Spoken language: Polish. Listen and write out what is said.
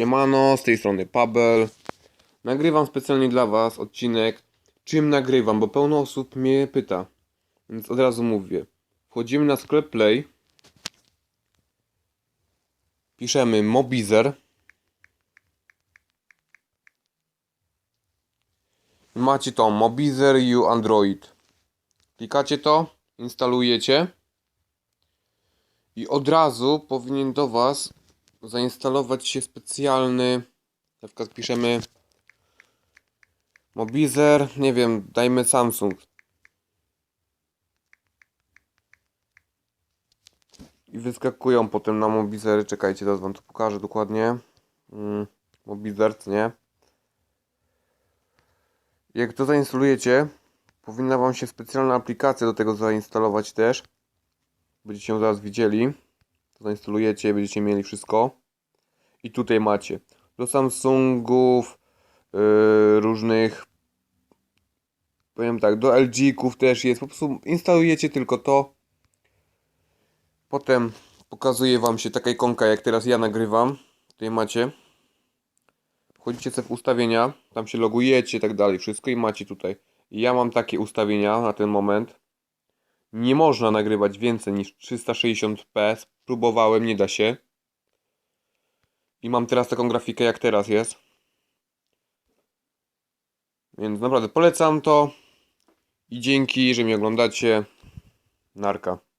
Siemano, z tej strony Pabel. Nagrywam specjalnie dla Was odcinek. Czym nagrywam? Bo pełno osób mnie pyta. Więc od razu mówię. Wchodzimy na sklep Play. Piszemy Mobizer. Macie to Mobizer U Android. Klikacie to, instalujecie. I od razu powinien do Was zainstalować się specjalny. Na przykład piszemy Mobizer, nie wiem, dajmy Samsung. I wyskakują potem na Mobizery. Czekajcie, teraz Wam to pokażę dokładnie. Mm, Mobizer, nie? Jak to zainstalujecie, powinna Wam się specjalna aplikacja do tego zainstalować też. Będziecie ją zaraz widzieli. Zainstalujecie, będziecie mieli wszystko. I tutaj macie do Samsungów, yy, różnych, powiem tak, do LG-ków też jest. Po prostu instalujecie tylko to. Potem pokazuje Wam się taka ikonka, jak teraz ja nagrywam. Tutaj macie. Wchodzicie sobie w ustawienia, tam się logujecie i tak dalej, wszystko i macie tutaj. Ja mam takie ustawienia na ten moment. Nie można nagrywać więcej niż 360p. Spróbowałem, nie da się. I mam teraz taką grafikę jak teraz jest. Więc naprawdę polecam to. I dzięki, że mnie oglądacie. Narka.